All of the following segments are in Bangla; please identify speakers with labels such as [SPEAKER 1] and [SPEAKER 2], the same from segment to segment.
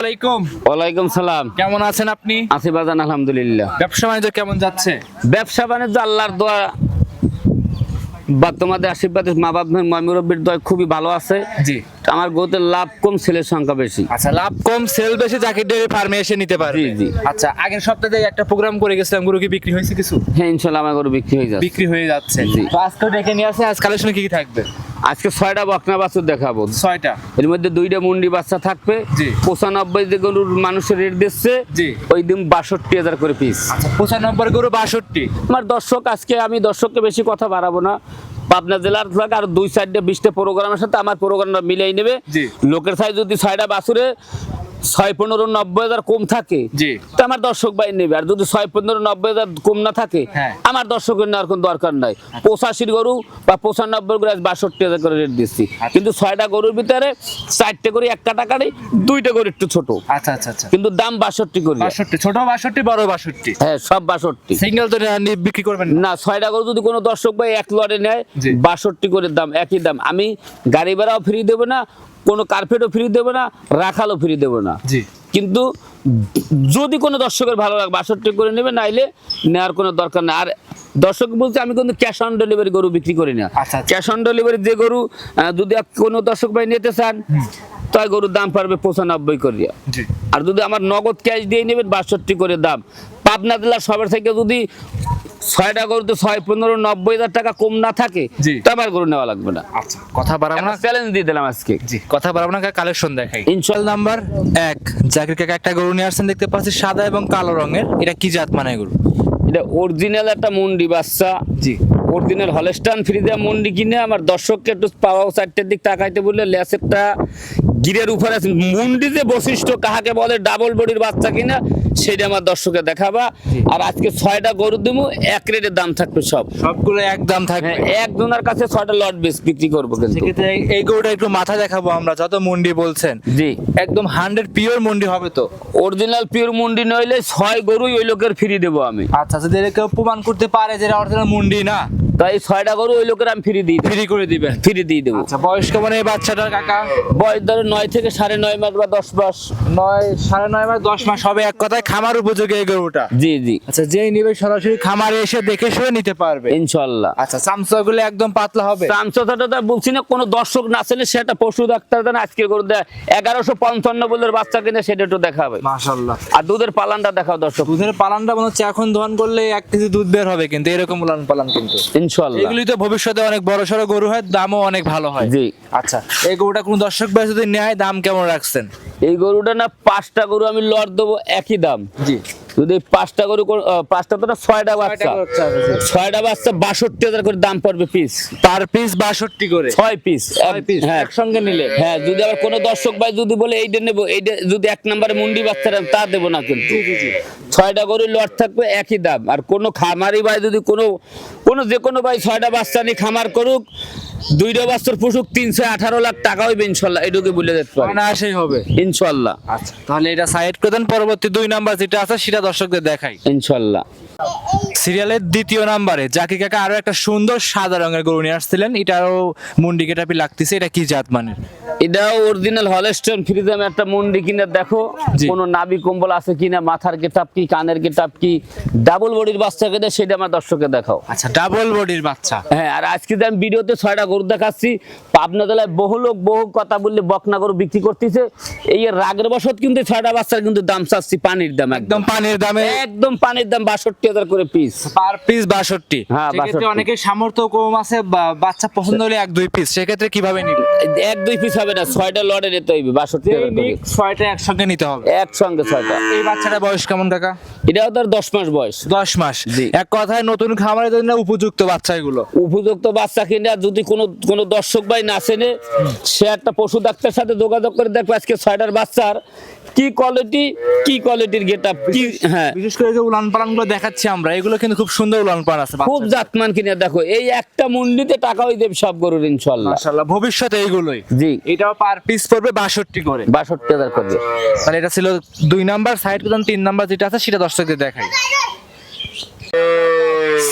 [SPEAKER 1] আলাইকুম।
[SPEAKER 2] ওয়ালাইকুম সালাম।
[SPEAKER 1] কেমন আছেন আপনি?
[SPEAKER 2] আছি বাজান আলহামদুলিল্লাহ।
[SPEAKER 1] ব্যবসা বাণিজ্য কেমন যাচ্ছে?
[SPEAKER 2] ব্যবসা বাণিজ্য আল্লাহর দোয়া। বা তোমাদের আশীর্বাদে মা বাপ ময়মুরব্বীর দয় খুবই ভালো আছে।
[SPEAKER 1] জি।
[SPEAKER 2] আমার গরুতে লাভ কম ছেলের সংখ্যা বেশি।
[SPEAKER 1] আচ্ছা লাভ কম সেল বেশি জাকির ডেয়ারি ফার্মে এসে নিতে পারবে।
[SPEAKER 2] জি, জি।
[SPEAKER 1] আচ্ছা আগের সপ্তাহে একটা প্রোগ্রাম করে গেছিলাম গরু কি বিক্রি হয়েছে কিছু?
[SPEAKER 2] হ্যাঁ ইনশাল্লাহ আমার গরু বিক্রি হয়ে যাচ্ছে।
[SPEAKER 1] বিক্রি হয়ে যাচ্ছে।
[SPEAKER 2] জি।
[SPEAKER 1] তো আজকে ডেকে নিয়ে আসে আজ কালেকশন কি কি থাকবে?
[SPEAKER 2] আজকে ছয়টা বকনা বাছুর দেখাবো।
[SPEAKER 1] ছয়টা।
[SPEAKER 2] এর মধ্যে দুইটা মুন্ডি বাচ্চা থাকবে। পঁচানব্বই যে গরুর মানুষের রেট দিচ্ছে। ওই দিন বাষট্টি হাজার করে পিস
[SPEAKER 1] আচ্ছা পঁচানব্বই গরু বাষট্টি।
[SPEAKER 2] আমার দর্শক আজকে আমি দর্শককে বেশি কথা বাড়াবো না। পাবনা জেলার থেকে আর দুই সাইডে বিশটা প্রোগ্রামের সাথে আমার প্রোগ্রামটা মিলিয়ে নেবে। লোকের সাইজ যদি ছয়টা বাছুরে ছয় পনেরো নব্বই হাজার কম থাকে। তো আমার দর্শক বাই নেবে আর যদি ছয় পনেরো নব্বই হাজার কম না থাকে
[SPEAKER 1] হ্যাঁ।
[SPEAKER 2] আমার দর্শকের নেওয়ার কোনো দরকার নাই। পঁচাশির গরু বা পঁচানব্বই গরু আজ বাষট্টি হাজার করে রেট দিচ্ছি। কিন্তু ছয়টা গরুর ভিতরে চারটে করে এক কাটা কাটি দুইটা গরু একটু ছোট।
[SPEAKER 1] আচ্ছা আচ্ছা আচ্ছা।
[SPEAKER 2] কিন্তু দাম বাষট্টি করে
[SPEAKER 1] বাষট্টি ছোট বাষট্টি বড় বাষট্টি?
[SPEAKER 2] হ্যাঁ সব বাষট্টি।
[SPEAKER 1] সিঙ্গেল তো বিক্রি করবেন না?
[SPEAKER 2] ছয়টা গরু যদি কোনো দর্শক ভাই এক লটে নেয় বাষট্টি করে দাম একই দাম। আমি গাড়ি ভাড়াও ফ্রি দেবো না কোনো কার্পেটও ফ্রি দেবো না রাখালও ফ্রি দেবো না। কিন্তু যদি কোনো দর্শকের ভালো লাগে বাষট্টি করে নেবে নাইলে নেওয়ার কোনো দরকার নেই। আর দর্শক বলতে আমি কিন্তু ক্যাশ অন ডেলিভারি গরু বিক্রি করি না। ক্যাশ অন ডেলিভারি যে গরু যদি কোনো দর্শক ভাই নিতে চান তাই গরুর দাম পারবে পঁচানব্বই করিয়া আর যদি আমার নগদ ক্যাশ দিয়ে নেবেন বাষট্টি করে দাম। পাবনা জেলার সবার থেকে যদি ছয়টা গরুতে ছয় পনেরো নব্বই হাজার টাকা কম না থাকে। তো আমার গরু নেওয়া লাগবে না।
[SPEAKER 1] আচ্ছা কথা বাড়াবো না?
[SPEAKER 2] চ্যালেঞ্জ দিয়ে দিলাম আজকে।
[SPEAKER 1] জি কথা বাড়াবো না কালেকশন দেখাই।
[SPEAKER 2] ইনশাল্লাহ
[SPEAKER 1] নাম্বার এক জাকির কাকা একটা গরু নিয়ে আসছেন দেখতে পাচ্ছি সাদা এবং কালো রঙের। এটা কি জাত মানে গরু?
[SPEAKER 2] এটা অরিজিনাল একটা মুন্ডি বাচ্চা।
[SPEAKER 1] জি।
[SPEAKER 2] অরিজিনাল হলস্টান ফ্রি দেওয়া মুন্ডি কিনে আমার দর্শককে একটু পাওয়া চারটের দিক তাকাইতে বললে লেসেরটা গিরের উপরে মুন্ডি যে বৈশিষ্ট্য কাহাকে বলে ডাবল বডির বাচ্চা কিনা সেটা আমার দর্শকে দেখাবা। আর আজকে ছয়টা গরু দিমু এক রেটের দাম থাকবে সব।
[SPEAKER 1] সবগুলো এক দাম থাকবে।
[SPEAKER 2] হ্যাঁ একজনের কাছে ছয়টা লট বেশ বিক্রি করব কিন্তু।
[SPEAKER 1] এই- গরুটা একটু মাথা দেখাবো আমরা যত মন্ডি বলছেন।
[SPEAKER 2] জি।
[SPEAKER 1] একদম হান্ড্রেড পিওর মন্ডি হবে তো?
[SPEAKER 2] অরিজিনাল পিওর মুন্ডি নইলে ছয় গরুই ওই লোকের ফ্রি দেবো আমি।
[SPEAKER 1] আচ্ছা যদি কেউ প্রমাণ করতে পারে যে অরিজিনাল মুন্ডি না?
[SPEAKER 2] তাই ছয়টা গরু ওই লোকের আমি ফ্রি দিই
[SPEAKER 1] ফ্রি করে দিবেন।
[SPEAKER 2] ফ্রি দিয়ে দেবো।
[SPEAKER 1] আচ্ছা বয়স কেমন এই বাচ্চাটার কাকা?
[SPEAKER 2] বয়স ধরো নয় থেকে সাড়ে নয় মাস বা দশ মাস।
[SPEAKER 1] নয় সাড়ে নয় মাস দশ মাস হবে এক কথায় খামার উপযোগী এই গরুটা?
[SPEAKER 2] জি জি।
[SPEAKER 1] আচ্ছা যেই নিবে সরাসরি খামারে এসে দেখে শুয়ে নিতে পারবে।
[SPEAKER 2] ইনশাল্লাহ।
[SPEAKER 1] আচ্ছা চামচাগুলো একদম পাতলা হবে?
[SPEAKER 2] ট্রান্সফারটা বলছি না কোনো দর্শক না ছেলে সেটা পশু ডাক্তার দেন আজকে করে দেয় এগারোশো পঞ্চান্ন বলের বাচ্চা কিনে সেটা একটু দেখাবে।
[SPEAKER 1] মাশাল্লাহ
[SPEAKER 2] আর দুধের পালানটা দেখাও দর্শক।
[SPEAKER 1] দুধের পালানটা মনে হচ্ছে এখন দহন করলে এক কেজি দুধ বের হবে কিন্তু এরকম উলান পালান কিন্তু।
[SPEAKER 2] ইনশাল্লাহ
[SPEAKER 1] এগুলি তো ভবিষ্যতে অনেক বড় সড়ো গরু হয় দামও অনেক ভালো হয়।
[SPEAKER 2] জি।
[SPEAKER 1] আচ্ছা এই গরুটা কোন দর্শক ভাই যদি নেয় দাম কেমন রাখছেন?
[SPEAKER 2] এই গরুটা না পাঁচটা গরু আমি লট দেবো একই দাম।
[SPEAKER 1] জি।
[SPEAKER 2] যদি পাঁচটা গরু করে- পাঁচটা তো ছয়টা বাচ্চা। ছয়টা বাচ্চা বাষট্টি হাজার করে দাম পড়বে পিস
[SPEAKER 1] পার পিস বাষট্টি করে?
[SPEAKER 2] ছয় পিস হ্যাঁ।
[SPEAKER 1] একসঙ্গে নিলে?
[SPEAKER 2] হ্যাঁ যদি আবার কোনো দর্শক ভাই যদি বলে এইটা নেব এইটা যদি এক নম্বরে মুন্ডি বাচ্চা তা দেবো না কিন্তু। ছয়টা গরু লট থাকবে একই দাম। আর কোনো খামারি ভাই যদি কোনো কোনো যে কোনো ভাই ছয়টা বাচ্চা নিয়ে খামার করুক দুইটা পুষুক তিনশো আঠারো লাখ টাকা হইবে ইনশাল্লাহ এটুকু বলে পারি।
[SPEAKER 1] অনায়াসেই হবে।
[SPEAKER 2] ইনশাল্লাহ।
[SPEAKER 1] আচ্ছা তাহলে এটা সাইড করে দেন পরবর্তী দুই নাম্বার যেটা আছে সেটা দর্শকদের দেখাই।
[SPEAKER 2] ইনশাল্লাহ।
[SPEAKER 1] সিরিয়ালের দ্বিতীয় নাম্বারে জাকি কাকা আরও একটা সুন্দর সাদা রঙের গরু নিয়ে আসছিলেন এটারও মুন্ডি কেটাপি লাগতেছে এটা কি জাত মানের?
[SPEAKER 2] এটাও অরিজিনাল হলস্টন ফ্রিজাম একটা মুন্ডি কিনে দেখো। কোনো নাবি কম্বল আছে কিনা মাথার গেটাপ কি কানের গেটাপ কি ডাবল বডির বাচ্চা কেটে সেটা আমার দর্শকে দেখাও।
[SPEAKER 1] আচ্ছা ডাবল বডির বাচ্চা।
[SPEAKER 2] হ্যাঁ আর আজকে আমি ভিডিওতে ছয়টা গরু দেখাচ্ছি। পাবনা জেলায় বহু লোক বহু কথা বললে বকনা গরু বিক্রি করতেছে। এই রাগের বসত কিন্তু ছয়টা বাচ্চার কিন্তু দাম চাচ্ছি পানির দাম একদম।
[SPEAKER 1] পানির দামে।
[SPEAKER 2] একদম পানির দাম বাষট্টি হাজার করে পিস
[SPEAKER 1] পার পিস বাষট্টি।
[SPEAKER 2] হ্যাঁ,
[SPEAKER 1] সেক্ষেত্রে
[SPEAKER 2] 62
[SPEAKER 1] অনেকের সামর্থ্য কম আছে বাচ্চা পছন্দ হলে এক দুই পিস সেক্ষেত্রে কীভাবে নিবে?
[SPEAKER 2] এক দুই পিস হবে না ছয়টা লটে নিতে হইবে বাষট্টি হাজার করে।
[SPEAKER 1] ছয়টা একসঙ্গে নিতে হবে।
[SPEAKER 2] একসঙ্গে ছয়টা।
[SPEAKER 1] এই বাচ্চাটা বয়স কেমন কাকা?
[SPEAKER 2] এটাও তার দশ মাস বয়স।
[SPEAKER 1] দশ মাস।
[SPEAKER 2] জি।
[SPEAKER 1] এক কথায় নতুন খামারের জন্য উপযুক্ত বাচ্চা এগুলো।
[SPEAKER 2] উপযুক্ত বাচ্চা কিনে যদি কোনো কোনো দর্শক ভাই না চেনে সে একটা পশু ডাক্তারের সাথে যোগাযোগ করে দেখবে আজকে ছয়টার বাচ্চার কি কোয়ালিটি কি কোয়ালিটির গেট আপ কি হ্যাঁ।
[SPEAKER 1] বিশেষ করে যে উলান পালানগুলো দেখাচ্ছি আমরা এগুলো কিন্তু খুব সুন্দর উলান পালান আছে
[SPEAKER 2] খুব জাতমান কিনে দেখো এই একটা মুন্ডিতে টাকা হয়ে দেবে সব গরুর ইনশাল্লাহ
[SPEAKER 1] মাশাআল্লাহ ভবিষ্যতে এইগুলোই।
[SPEAKER 2] জি।
[SPEAKER 1] এটাও পার পিস পড়বে বাষট্টি করে।
[SPEAKER 2] বাষট্টি হাজার করবে
[SPEAKER 1] তাহলে এটা ছিল দুই নাম্বার সাইড প্রধান তিন নাম্বার যেটা আছে সেটা দর্শকদের দেখাই।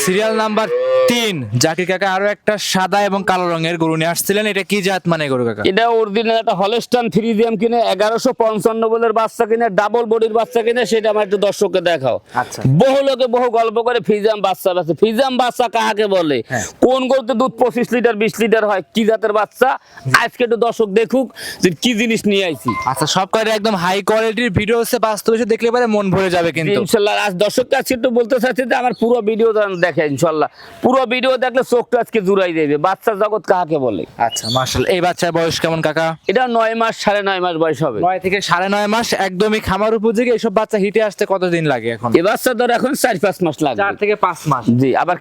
[SPEAKER 1] সিরিয়াল নাম্বার তিন। জাকির কাকা আরও একটা সাদা এবং কালো রঙের গরু নিয়ে আসছিলেন। এটা কি জাত মানে গরু কাকা?
[SPEAKER 2] এটা অরিজিনাল একটা হলস্টান ফ্রিজিয়াম কিনে এগারোশো পঞ্চান্ন বলের বাচ্চা কিনে ডাবল বডির বাচ্চা কিনে সেটা আমার একটু দর্শককে দেখাও।
[SPEAKER 1] আচ্ছা।
[SPEAKER 2] বহু লোকে বহু গল্প করে ফিজাম বাচ্চা বাচ্চা ফিজাম বাচ্চা কাহাকে বলে?
[SPEAKER 1] হ্যাঁ।
[SPEAKER 2] কোন গরুতে দুধ পঁচিশ লিটার বিশ লিটার হয় কি জাতের বাচ্চা? আজকে একটু দর্শক দেখুক যে কি জিনিস নিয়ে আইছি।
[SPEAKER 1] আচ্ছা সব কয়টা একদম হাই কোয়ালিটির ভিডিও হচ্ছে বাস্তবে এসে দেখলে পরে মন ভরে যাবে কিন্তু।
[SPEAKER 2] ইনশাল্লাহ আজ দর্শককে আজকে একটু বলতে চাচ্ছি যে আমার পুরো ভিডিও দেখে ইনশাল্লাহ। পুরো ভিডিও দেখলে চোখটা আজকে জুড়াই দেবে। বাচ্চা জগৎ কাহাকে বলে?
[SPEAKER 1] আচ্ছা মার্শাল এই বাচ্চার বয়স কেমন কাকা?
[SPEAKER 2] এটা নয় মাস সাড়ে নয় মাস বয়স হবে।
[SPEAKER 1] নয় থেকে সাড়ে নয় মাস একদমই খামার উপযোগী এইসব বাচ্চা হিটে আসতে কতদিন লাগে এখন?
[SPEAKER 2] এ বাচ্চা ধর এখন চার পাঁচ মাস লাগবে।
[SPEAKER 1] চার থেকে পাঁচ মাস।
[SPEAKER 2] জি আবার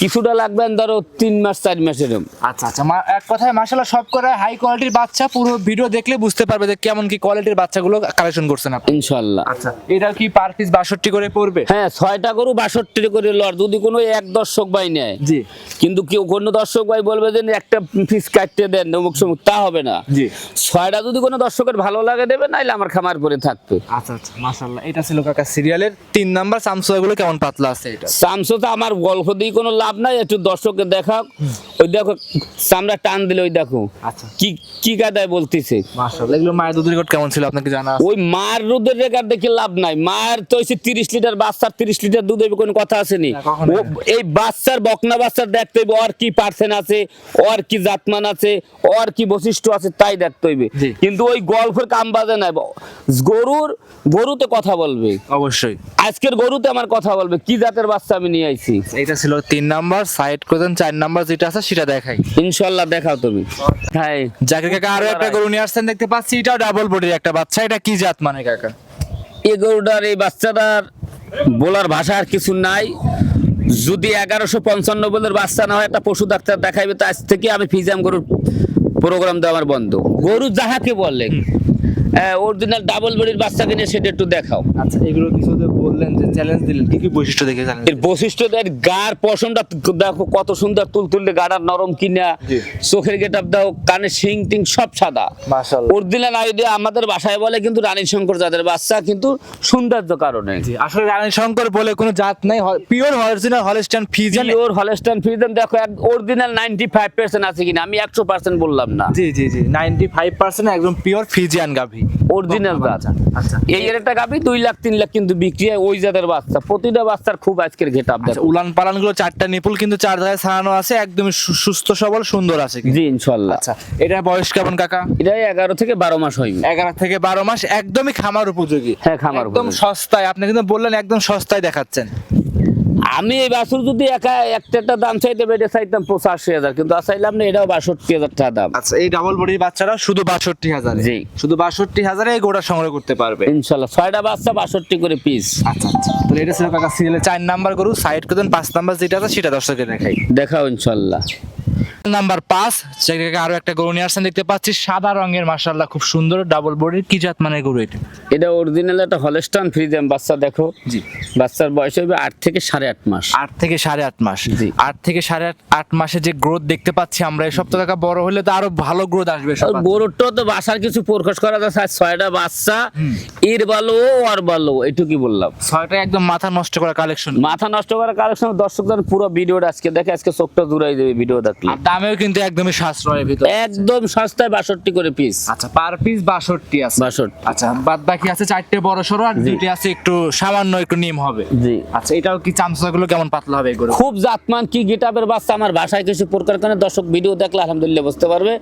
[SPEAKER 2] কিছুটা লাগবে ধরো তিন মাস চার মাস এরকম।
[SPEAKER 1] আচ্ছা আচ্ছা এক কথায় মাসাল্লাহ সব করে হাই কোয়ালিটির বাচ্চা পুরো ভিডিও দেখলে বুঝতে পারবে যে কেমন কি কোয়ালিটির বাচ্চাগুলো কালেকশন করছেন আপনি।
[SPEAKER 2] ইনশাল্লাহ
[SPEAKER 1] আচ্ছা এটা কি পার পিস বাষট্টি করে পড়বে?
[SPEAKER 2] হ্যাঁ ছয়টা গরু বাষট্টি করে লড়। যদি কোনো এক দর্শক ভাই নেয়।
[SPEAKER 1] জি।
[SPEAKER 2] কিন্তু কেউ কোনো দর্শক ভাই বলবে যে একটা পিস কাটতে দেন অমুক সমুক তা হবে না।
[SPEAKER 1] জি।
[SPEAKER 2] ছয়টা যদি কোনো দর্শকের ভালো লাগে দেবে নাইলে আমার খামার করে থাকবে।
[SPEAKER 1] আচ্ছা আচ্ছা মাশাআল্লাহ। এটা ছিল কাকা সিরিয়ালের তিন নাম্বার সামসুয়া গুলো কেমন পাতলা আছে এটা?
[SPEAKER 2] সামসো তো আমার গল্প দিয়ে কোনো লাভ নাই একটু দর্শককে দেখাও ওই দেখো চামড়া টান দিলে ওই দেখো।
[SPEAKER 1] আচ্ছা।
[SPEAKER 2] কি কি কাদায় বলতেছে।
[SPEAKER 1] মাশাআল্লাহ এগুলো মায়ের দুধের রেকর্ড কেমন ছিল আপনাকে জানা
[SPEAKER 2] ওই মার দুধের রেকার দেখে লাভ নাই। মার তো হচ্ছে তিরিশ লিটার বাচ্চার তিরিশ লিটার দুধ হইবে কোনো কথা আসেনি। এই বাচ্চার বকনা বাচ্চার দেখতে হইবে ওর কি পার্সেন্ট আছে ওর কি জাতমান আছে ওর কি বৈশিষ্ট্য আছে তাই দেখতে হইবে। কিন্তু ওই গল্পের কাম বাজে নাই গরুর গরুতে কথা বলবে।
[SPEAKER 1] অবশ্যই।
[SPEAKER 2] আজকের গরুতে আমার কথা বলবে কি জাতের বাচ্চা আমি নিয়ে আইছি?
[SPEAKER 1] এটা ছিল তিন নাম্বার সাইড করতেন চার নাম্বার যেটা আছে সেটা দেখাই।
[SPEAKER 2] ইনশাল্লাহ দেখাও তুমি। হ্যাঁ
[SPEAKER 1] জাকির কাকা আরও একটা গরু নিয়ে আসছেন দেখতে পাচ্ছি এটাও ডাবল বডির একটা বাচ্চা এটা কি জাত মানে কাকা?
[SPEAKER 2] এই গরুটার এই বাচ্চাটার বলার ভাষা আর কিছু নাই। যদি এগারোশো পঞ্চান্ন বলের বাচ্চা না হয়, একটা পশু ডাক্তার দেখাইবে, তো আজ থেকে আমি ফিজাম গরুর প্রোগ্রাম দেওয়া আমার বন্ধ। গরু যাহাকে বলে অরিজিনাল ডাবল বডির বাচ্চা কিনে সেটা একটু দেখাও।
[SPEAKER 1] আচ্ছা এগুলো কিছু বললেন যে চ্যালেঞ্জ দিলেন কি কি বৈশিষ্ট্য দেখে
[SPEAKER 2] এর বৈশিষ্ট্য দেয় গার পশমটা দেখো কত সুন্দর গাড়ার নরম কিনা চোখের গেট আপ দাও কানে শিং টিং সব সাদা।
[SPEAKER 1] মাশাআল্লাহ।
[SPEAKER 2] অরিজিনাল আইডিয়া আমাদের বাসায় বলে কিন্তু রানী শঙ্কর যাদের বাচ্চা কিন্তু সৌন্দর্য কারণে।
[SPEAKER 1] আসলে রানী শঙ্কর বলে কোনো জাত নাই pure original Holstein Friesian
[SPEAKER 2] pure Holstein Friesian দেখো অরিজিনাল 95% আছে কিনা আমি 100% বললাম না।
[SPEAKER 1] জি জি জি 95% একদম পিওর ফিজিয়ান গাভি।
[SPEAKER 2] অরিজিনাল বাচ্চা
[SPEAKER 1] আচ্ছা
[SPEAKER 2] এই এর একটা গাবি 2 লাখ 3 লাখ কিন্তু বিক্রি হয় ওই জাতের বাচ্চা। প্রতিটা বাচ্চার খুব আজকের গেটআপ
[SPEAKER 1] আচ্ছা উলান পালানগুলো চারটা নিপুল কিন্তু চার ধারে ছাড়ানো আছে একদম সুস্থ সবল সুন্দর আছে।
[SPEAKER 2] জি ইনশাআল্লাহ
[SPEAKER 1] আচ্ছা এটা বয়স কেমন কাকা?
[SPEAKER 2] এটা 11 থেকে 12 মাস হইবে
[SPEAKER 1] এগারো থেকে বারো মাস একদমই খামার উপযোগী।
[SPEAKER 2] হ্যাঁ, খামার
[SPEAKER 1] একদম সস্তায় আপনি কিন্তু বললেন একদম সস্তায় দেখাচ্ছেন।
[SPEAKER 2] আমি এই বাছুর যদি একা একটা একটা দাম চাইতে বেড়ে চাইতাম পঁচাশি হাজার কিন্তু চাইলাম না এটাও বাষট্টি হাজার টাকা দাম।
[SPEAKER 1] আচ্ছা এই ডাবল বডির বাচ্চারা শুধু বাষট্টি হাজার।
[SPEAKER 2] জি।
[SPEAKER 1] শুধু বাষট্টি হাজারে এই গোটা সংগ্রহ করতে পারবে।
[SPEAKER 2] ইনশাল্লাহ ছয়টা বাচ্চা বাষট্টি করে পিস
[SPEAKER 1] আচ্ছা আচ্ছা। তাহলে এটা ছিল কাকা সিরিয়ালে চার নাম্বার গরু সাইড দেন পাঁচ নাম্বার যেটা আছে সেটা দর্শকের দেখাই।
[SPEAKER 2] দেখাও ইনশাল্লাহ।
[SPEAKER 1] নাম্বার পাঁচ সেটাকে আরও একটা গরু নিয়ে আসছেন দেখতে পাচ্ছি সাদা রঙের মাশাআল্লাহ খুব সুন্দর ডাবল বডির কি জাত মানে গরু এটা?
[SPEAKER 2] এটা অরিজিনাল একটা হলস্টান ফ্রিজেম বাচ্চা দেখো।
[SPEAKER 1] জি।
[SPEAKER 2] বাচ্চার বয়স হবে আট থেকে সাড়ে আট মাস।
[SPEAKER 1] আট থেকে সাড়ে আট মাস।
[SPEAKER 2] জি।
[SPEAKER 1] আট থেকে সাড়ে আট আট মাসে যে গ্রোথ দেখতে পাচ্ছি আমরা এই সপ্তাহ কাকা বড় হলে তো আরও ভালো গ্রোথ আসবে।
[SPEAKER 2] গরুরটাও তো বাসার কিছু প্রকাশ করা যাচ্ছে ছয়টা বাচ্চা এর ভালো আর ভালো এইটুকুই বললাম।
[SPEAKER 1] ছয়টা একদম মাথা নষ্ট করা কালেকশন
[SPEAKER 2] মাথা নষ্ট করার কালেকশন দর্শক যেন পুরো ভিডিওটা আজকে দেখে আজকে চোখটা জুড়াই দেবে ভিডিও দেখলে
[SPEAKER 1] আর দামেও কিন্তু একদমই সাশ্রয়ের ভিতর
[SPEAKER 2] একদম সস্তায় বাষট্টি করে পিস
[SPEAKER 1] আচ্ছা পার পিস বাষট্টি আছে।
[SPEAKER 2] বাষট্টি।
[SPEAKER 1] আচ্ছা বাদ বাকি আছে চারটে বড় সড়ো আর দুটি আছে একটু সামান্য একটু নিম হবে।
[SPEAKER 2] জি।
[SPEAKER 1] আচ্ছা এটাও কি চামচা গুলো কেমন পাতলা হবে এগুলো?
[SPEAKER 2] খুব জাতমান কি গিটাবের বাচ্চা আমার ভাষায় কিছু প্রকার কারণে দর্শক ভিডিও দেখলে আলহামদুলিল্লাহ বুঝতে পারবে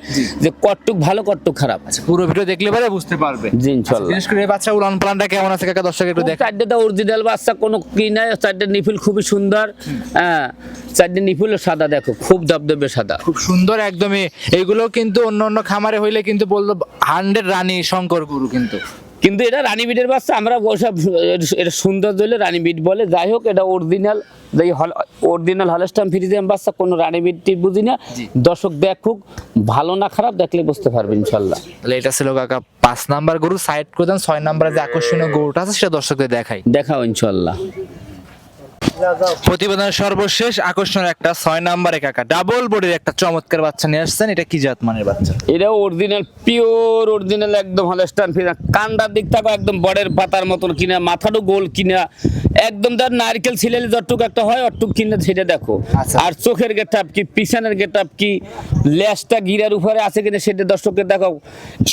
[SPEAKER 2] যে কটটুক ভালো কটটুক খারাপ।
[SPEAKER 1] আচ্ছা পুরো ভিডিও দেখলে পরে বুঝতে পারবে।
[SPEAKER 2] জি ইনশাল্লাহ।
[SPEAKER 1] বিশেষ করে বাচ্চা উলান পালানটা কেমন আছে কাকা? দর্শক একটু দেখ
[SPEAKER 2] চারটেটা অরিজিনাল বাচ্চা কোনো কি নাই চারটে নিফিল খুবই সুন্দর। হ্যাঁ চারটে নিফিল সাদা দেখো খুব দবদবে সাদা।
[SPEAKER 1] খুব সুন্দর একদমই। এইগুলো কিন্তু অন্য অন্য খামারে হইলে কিন্তু বলতো হান্ড্রেড রানী শঙ্কর গুরু কিন্তু।
[SPEAKER 2] কিন্তু এটা রানী বিটের বাচ্চা আমরা ওসব এটা সুন্দর হলে রানী বিট বলে। যাই হোক এটা অরিজিনাল যে অরিজিনাল হলস্টাম ফ্রিজিয়াম বাচ্চা কোনো রানী বিট টিট বুঝি না। দর্শক দেখুক ভালো না খারাপ দেখলে বুঝতে পারবে ইনশাল্লাহ।
[SPEAKER 1] তাহলে এটা ছিল কাকা পাঁচ নাম্বার গরু সাইড করে দেন ছয় নাম্বারে যে আকর্ষণীয় গরুটা আছে সেটা দর্শকদের দেখাই।
[SPEAKER 2] দেখাও ইনশাল্লাহ।
[SPEAKER 1] প্রতিবেদনের সর্বশেষ আকর্ষণের একটা ছয় নাম্বারে কাকা। ডাবল বডির একটা চমৎকার বাচ্চা নিয়ে আসছেন। এটা কি জাত মানের বাচ্চা?
[SPEAKER 2] এটা অরিজিনাল পিওর অরিজিনাল একদম হলস্টান ফিরা কান্ডার দিক থেকে একদম বড়ের পাতার মতন কিনা মাথারও গোল কিনা। একদম তার নারকেল ছিলেলে যতটুক একটা হয় অটুক কিনা সেটা দেখো।
[SPEAKER 1] আচ্ছা।
[SPEAKER 2] আর চোখের গেটাপ কি পিছনের গেটাপ কি লেজটা গিরার উপরে আছে কিনা সেটা দর্শককে দেখো।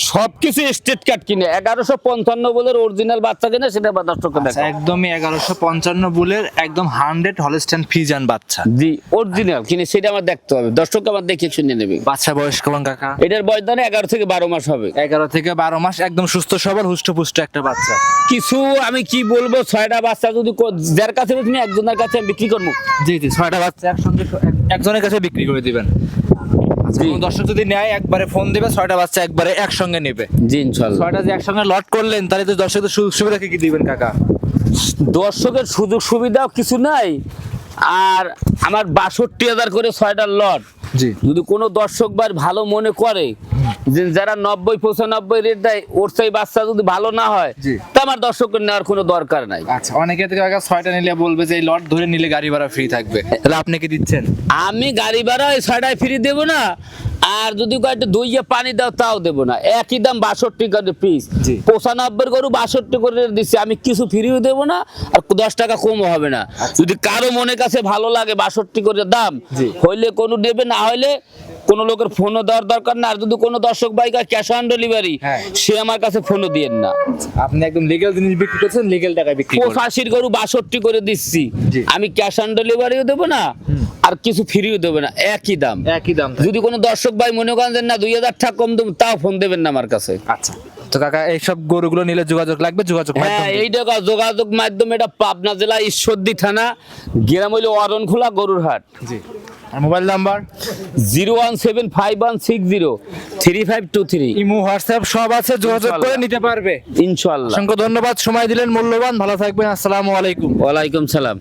[SPEAKER 2] সবকিছু স্টেট কাট কিনে। এগারোশো পঞ্চান্ন বলে অরিজিনাল বাচ্চা কিনা সেটা দর্শককে
[SPEAKER 1] আচ্ছা,
[SPEAKER 2] দেখো।
[SPEAKER 1] একদমই এগারোশো পঞ্চান্ন বুলের একদম হান্ড্রেড হলস্টেন ফিজান বাচ্চা।
[SPEAKER 2] জি অরিজিনাল কিনে সেটা আমার দেখতে হবে। দর্শক আমার দেখে শুনে নেবে।
[SPEAKER 1] বাচ্চা বয়স কেমন কাকা।
[SPEAKER 2] এটার বয়স ধরে এগারো থেকে বারো মাস হবে।
[SPEAKER 1] এগারো থেকে বারো মাস একদম সুস্থ সবল হুষ্টপুষ্ট একটা বাচ্চা।
[SPEAKER 2] কিছু আমি কি বলব ছয়টা বাচ্চা যদি যার কাছে তুমি একজনের কাছে বিক্রি করব।
[SPEAKER 1] জি জি ছয়টা বাচ্চা একসঙ্গে এক- একজনের কাছে বিক্রি করে দিবেন। দর্শক যদি নেয় একবারে ফোন দিবে ছয়টা বাচ্চা একবারে একসঙ্গে নেবে।
[SPEAKER 2] জি ইনশাল্লাহ।
[SPEAKER 1] ছয়টা যে একসঙ্গে লট করলেন তাহলে তো দর্শকদের সুযোগ সুবিধা কি দিবেন কাকা?
[SPEAKER 2] দর্শকের সুযোগ সুবিধাও কিছু নাই আর আমার বাষট্টি হাজার করে ছয়টা লট। যদি কোনো দর্শক বার ভালো মনে করে যে যারা নব্বই পঁচানব্বই রেট দেয় ওর সেই বাচ্চা যদি ভালো না হয় তা আমার দর্শকের নেওয়ার কোনো দরকার নাই।
[SPEAKER 1] আচ্ছা অনেকে থেকে ছয়টা নিলে বলবে যে এই লট ধরে নিলে গাড়ি ভাড়া ফ্রি থাকবে। তাহলে আপনি কি দিচ্ছেন?
[SPEAKER 2] আমি গাড়ি ভাড়া ওই ছয়টায় ফ্রি দেবো না আর যদি কয়েকটা দইয়ে পানি দাও তাও দেবো না একই দাম বাষট্টি করে পিস। পঁচানব্বই গরু বাষট্টি করে দিচ্ছি আমি কিছু ফ্রিও দেবো না আর দশ টাকা কমও হবে না যদি কারও মনে কাছে ভালো লাগে বাষট্টি করে দাম। হইলে কোনো দেবে না হইলে কোনো লোকের ফোনও দেওয়ার দরকার না আর যদি কোনো দর্শক বাইক ক্যাশ অন ডেলিভারি। সে আমার কাছে ফোনও দিয়েন না।
[SPEAKER 1] আপনি একদম লিগেল জিনিস বিক্রি করছেন লিগেল টাকায় বিক্রি
[SPEAKER 2] পঁচাশির গরু বাষট্টি করে দিচ্ছি। আমি ক্যাশ অন ডেলিভারিও দেবো না আর কিছু ফ্রিও দেবো না একই দাম।
[SPEAKER 1] একই দাম।
[SPEAKER 2] যদি কোনো দর্শক ভাই মনে করেন যে না দুই হাজার টাকা কম দেবো তাও ফোন দেবেন না আমার কাছে।
[SPEAKER 1] আচ্ছা। তো কাকা এইসব গরুগুলো নিলে যোগাযোগ লাগবে? যোগাযোগ
[SPEAKER 2] হ্যাঁ এই যোগাযোগ মাধ্যম এটা পাবনা জেলা ঈশ্বরদী থানা গ্রাম হইল অরণখোলা গরুর হাট
[SPEAKER 1] জি। আর mobile number?
[SPEAKER 2] Zero one seven five one six zero. Three five two three.
[SPEAKER 1] Imo WhatsApp সব আছে যোগাযোগ করে নিতে পারবে।
[SPEAKER 2] ইনশাল্লাহ।
[SPEAKER 1] অসংখ্য ধন্যবাদ সময় দিলেন মূল্যবান ভালো থাকবেন আসসালামু আলাইকুম।
[SPEAKER 2] ওয়ালাইকুম সালাম।